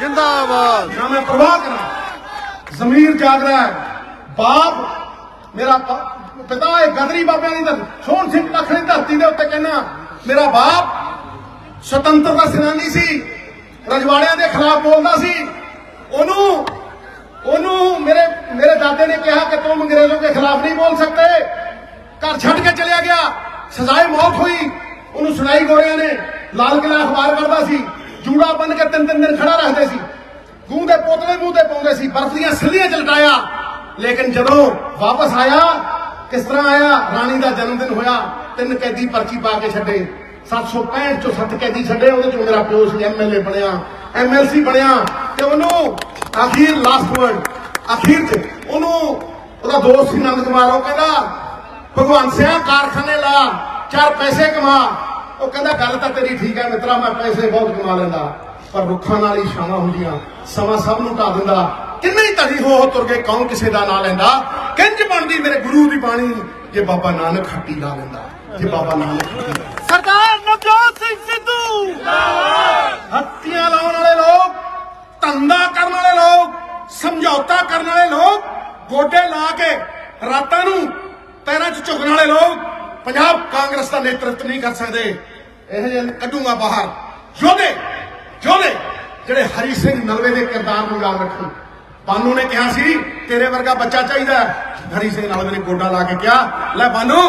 ਜਿੰਦਾਬਾਦ। ਨਾ ਮੈਂ ਪ੍ਰਵਾਹ ਕਰਾਂ। ਜ਼ਮੀਰ ਜਾਗ ਰਿਹਾ ਹੈ। ਬਾਪ ਮੇਰਾ ਪਿਤਾ ਇਹ ਗਦਰੀ ਬਾਬਿਆਂ ਦੀ ਧਰ ਸੋਹਣ ਸਿੰਘ ਲੱਖਣੀ ਧਰਤੀ ਦੇ ਉੱਤੇ ਕਹਿੰਦਾ ਮੇਰਾ ਬਾਪ ਸੁਤੰਤਰਤਾ ਸੈਨਾਨੀ ਸੀ, ਰਜਵਾੜਿਆਂ ਦੇ ਖਿਲਾਫ ਬੋਲਦਾ ਸੀ। ਉਹਨੂੰ ਉਹਨੂੰ ਮੇਰੇ ਮੇਰੇ ਦਾਦੇ ਨੇ ਕਿਹਾ ਕਿ ਤੂੰ ਅੰਗਰੇਜ਼ੋਂ ਕੇ ਖਿਲਾਫ ਨਹੀਂ ਬੋਲ ਸਕਤੇ ਘਰ ਛੱਡ ਕੇ ਚਲਿਆ ਗਿਆ। ਸਜ਼ਾਏ ਮੌਤ ਹੋਈ। ਉਹਨੂੰ ਸੁਣਾਈ ਗੋਰਿਆਂ ਨੇ, ਲਾਲ ਕਿਲਾ ਅਖਬਾਰ ਕਰਦਾ ਸੀ। ਜੂੜਾ ਬੰਨ ਕੇ ਤਿੰਨ ਤਿੰਨ ਦਿਨ ਖੜਾ ਰੱਖਦੇ ਸੀ। ਗੂੰ ਦੇ ਪੋਤਲੇ ਮੂੰਹ ਤੇ ਪਾਉਂਦੇ ਸੀ, ਬਰਫ਼ ਦੀਆਂ ਸਿੱਲੀਆਂ ਚ ਲਟਾਇਆ ਲੇਕਿਨ ਜਦੋਂ ਵਾਪਸ ਆਇਆ, ਕਿਸ ਤਰ੍ਹਾਂ ਆਇਆ? ਰਾਣੀ ਦਾ ਜਨਮ ਦਿਨ ਹੋਇਆ, ਤਿੰਨ ਕੈਦੀ ਪਰਚੀ ਪਾ ਕੇ ਛੱਡੇ। 765 ਚੋਂ ਸੱਤ ਕੈਦੀ ਛੱਡੇ, ਉਹਦੇ ਚੋਂ ਮੇਰਾ ਪਿਓ ਸੀ ਐਮਐਲਏ ਬਣਿਆ ਐਮਐਲਸੀ ਬਣਿਆ। ਤੇ ਉਹਨੂੰ ਅਖੀਰ ਲਾਸਟ ਵਰਡ ਅਖੀਰ ਚ ਉਹਨੂੰ ਉਹਦਾ ਦੋਸਤ ਸੀ ਨੰਦ ਕੁਮਾਰ, ਉਹ ਕਹਿੰਦਾ, ਭਗਵਾਨ ਸਿਆ ਕਾਰਖਾਨੇ ਲਾ, ਚਾਰ ਪੈਸੇ ਕਮਾ। ਉਹ ਕਹਿੰਦਾ, ਗੱਲ ਤਾਂ ਤੇਰੀ ਠੀਕ ਹੈ ਮਿੱਤਰਾ, ਮੈਂ ਪੈਸੇ ਬਹੁਤ ਕਮਾ ਲੈਂਦਾ, ਪਰ ਰੁੱਖਾਂ ਨਾਲ ਹੀ ਛਾਵਾਂ ਹੁੰਦੀਆਂ, ਸਮਾਂ ਸਭ ਨੂੰ ਢਾ ਦਿੰਦਾ। ਕਿੰਨੇ ਹੀ ਧੜੀ ਹੋ ਤੁਰ ਕੇ ਕੌਣ ਕਿਸੇ ਦਾ ਨਾਂ ਲੈਂਦਾ? ਕਿੰਜ ਬਣਦੀ ਮੇਰੇ ਗੁਰੂ ਦੀ ਬਾਣੀ, ਜੇ ਬਾਬਾ ਨਾਨਕ ਖੱਟੀ ਲਾ ਲੈਂਦਾ। ਜੇ ਬਾਬਾ ਨਾਨਕ ਸਰਦਾਰ ਨਵਜੋਤ ਸਿੰਘ ਸਿੱਧੂ। ਹੱਤੀਆਂ ਲਾਉਣ ਵਾਲੇ ਲੋਕ ਧੰਦਾ ਕਰਨ ਵਾਲੇ ਲੋਕ ਸਮਝੌਤਾ ਕਰਨ ਵਾਲੇ ਲੋਕ ਗੋਡੇ ਲਾ ਕੇ ਰਾਤਾਂ ਨੂੰ ਪੈਰਾਂ 'ਚ ਝੁਕਣ ਵਾਲੇ ਲੋਕ ਪੰਜਾਬ ਕਾਂਗਰਸ ਦਾ ਨੇਤਰਤਵ ਨਹੀਂ ਕਰ ਸਕਦੇ। ਇਹ ਜਿਹੇ ਕੱਢੂਗਾ ਬਾਹਰ। ਯੋਧੇ ਯੋਧੇ ਜਿਹੜੇ ਹਰੀ ਸਿੰਘ ਨਲਵੇ ਦੇ ਕਿਰਦਾਰ ਨੂੰ ਯਾਦ ਰੱਖਣ। ਬਾਨੂ ਨੇ ਕਿਹਾ ਸੀ ਤੇਰੇ ਵਰਗਾ ਬੱਚਾ ਚਾਹੀਦਾ। ਹਰੀ ਸਿੰਘ ਨਲਵੇ ਨੇ ਗੋਡਾ ਲਾ ਕੇ ਕਿਹਾ ਲੈ ਬਾਨੂ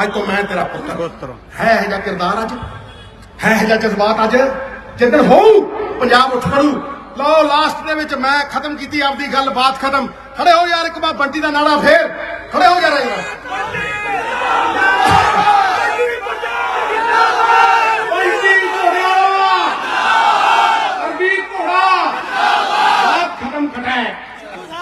ਅੱਜ ਤੋਂ ਮੈਂ ਤੇਰਾ ਪੁੱਤਰ। ਹੈ ਇਹ ਜਿਹਾ ਕਿਰਦਾਰ ਅੱਜ? ਹੈ ਇਹ ਜਿਹਾ ਜਜ਼ਬਾਤ ਅੱਜ? ਜਿੱਦਣ ਹੋਊ ਪੰਜਾਬ ਉੱਠ ਖੜੂ ਲਓ ਲਾਸਟ ਦੇ ਵਿੱਚ ਮੈਂ ਖਤਮ ਕੀਤੀ ਆਪਦੀ ਗੱਲ ਬਾਤ ਖਤਮ। ਖੜੇ ਹੋ ਯਾਰ ਇੱਕ ਵਾਰ ਬੰਟੀ ਦਾ ਨਾਰਾ ਫੇਰ। ਖੜੇ ਹੋ ਯਾਰ ਯਾਰ